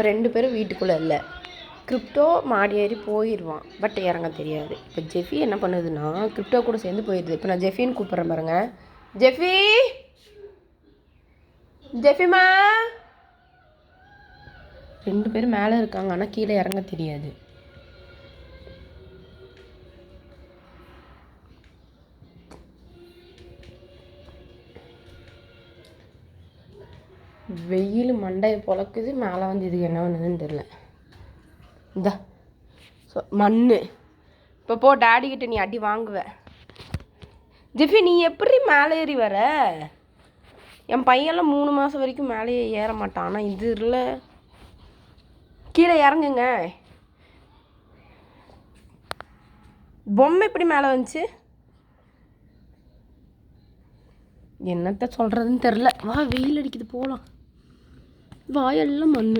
இப்போ ரெண்டு பேரும் வீட்டுக்குள்ளே இல்லை. கிரிப்டோ மாடி ஏறி போயிடுவான். பட் இறங்க தெரியாது. இப்போ ஜெஃபி என்ன பண்ணுதுன்னா கிரிப்டோ கூட சேர்ந்து போயிடுது. இப்போ நான் ஜெஃபின்னு கூப்பிட்றேன் பாருங்க. ஜெஃபி! ஜெஃபிமா ரெண்டு பேரும் மேலே இருக்காங்க. ஆனால் கீழே இறங்க தெரியாது. வெயில் மண்டையை பொழக்குது மேலே வந்து இதுக்கு என்ன பண்ணுதுன்னு தெரில இந்த மண் இப்போ போ டாடி நீ அடி வாங்குவ. ஜிஃபி நீ எப்படி மேலே ஏறி வர? என் பையன்லாம் மூணு மாதம் வரைக்கும் மேலேயே ஏற மாட்டான். ஆனால் இது இல்லை. கீழே இறங்குங்க. பொம்மை எப்படி மேலே வந்துச்சு? என்னத்த சொல்கிறதுன்னு தெரில வா வெயில் அடிக்குது போகலாம் வாயெல்லாம் மண்